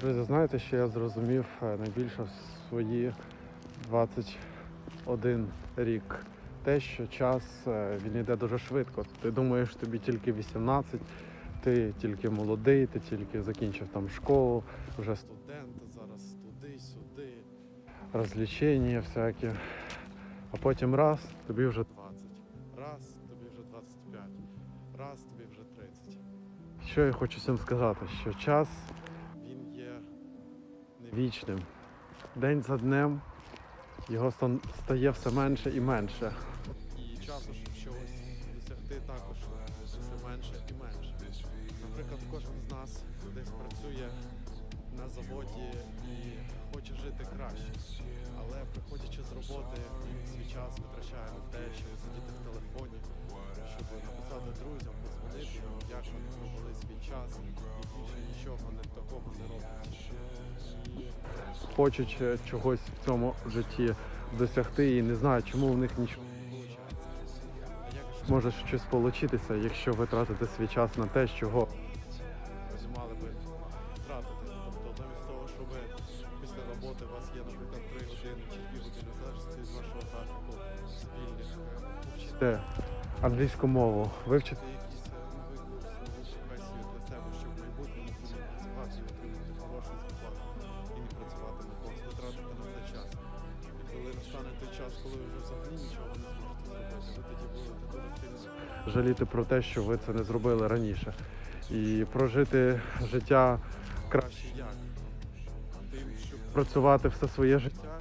Друзі, знаєте, що я зрозумів е, найбільше в свої 21 рік. Те, що час е, він йде дуже швидко. Ти думаєш, тобі тільки 18, ти тільки молодий, ти тільки закінчив там школу, вже студент, зараз туди-сюди, розвлечення всякі. А потім раз, тобі вже 20, раз, тобі вже 25, раз, тобі вже 30. Що я хочу всім сказати, що час вічним. День за днем його стає все менше і менше. І часу, щоб чогось досягти, також все менше і менше. Наприклад, кожен з нас десь працює на заводі і хоче жити краще. Але приходячи з роботи, свій час витрачає на те, щоб сидіти в телефоні, щоб написати друзям, як вони провели свій час, і більше нічого не такого не роблять. Хочуть е, чогось в цьому житті досягти і не знають, чому в них нічого не виходить. Може щось получитися, якщо ви тратите свій час на те, чого ви мали би тратити. Тобто замість того, щоб після роботи у вас є, наприклад, 3 години чи 2 години залежності від вашого графіку спільних, е, вчите англійську мову, вивчити якісь зарплату і не працювати на когось, витратити на це час. І коли настане той час, коли ви вже взагалі нічого не зможете зробити, ви тоді будете дуже сильно жаліти про те, що ви це не зробили раніше. І прожити життя краще як? Тим, щоб працювати все своє життя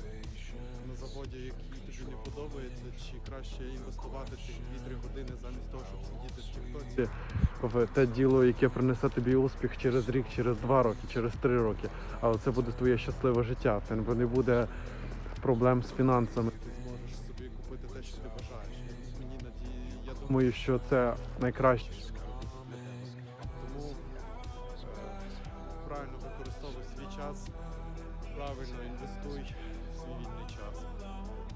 чи краще інвестувати ці 2-3 години замість того, щоб сидіти в тіктоці в те діло, яке принесе тобі успіх через рік, через два роки, через три роки. Але це буде твоє щасливе життя. Це не буде проблем з фінансами. Ти зможеш собі купити те, що ти бажаєш. Мені надії, я думаю, що це найкраще. Тому е, правильно використовуй свій час, правильно інвестуй в свій вільний час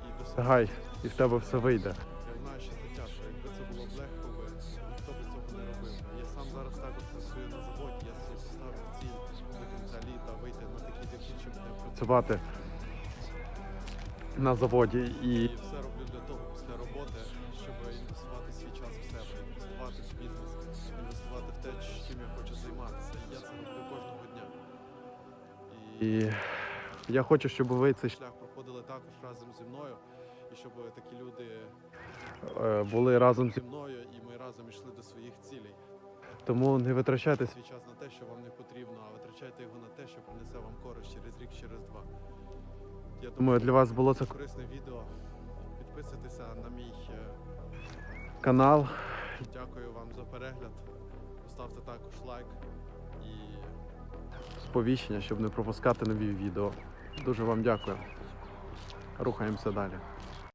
і досягай, і в тебе все вийде. Я знаю, що це тяжко. Якби це було б легко, би, ніхто би цього не робив. Я сам зараз також працюю на заводі, я собі поставив ціль до кінця літа вийти на такий дохід, щоб не працювати на заводі. І все роблю для того після роботи, щоб інвестувати свій час в себе, інвестувати в бізнес, інвестувати в те, чим я хочу займатися. І я це роблю кожного дня. І я хочу, щоб ви цей шлях проходили також разом зі мною, і щоб такі люди е, були разом зі мною, і ми разом йшли до своїх цілей. Тому не витрачайте свій час на те, що вам не потрібно, а витрачайте його на те, що принесе вам користь через рік, через два. Я думаю, для вас було це корисне відео. Підписуйтеся на мій е, канал. Дякую вам за перегляд. Поставте також лайк і сповіщення, щоб не пропускати нові відео. Дуже вам дякую. Рухаємося далі.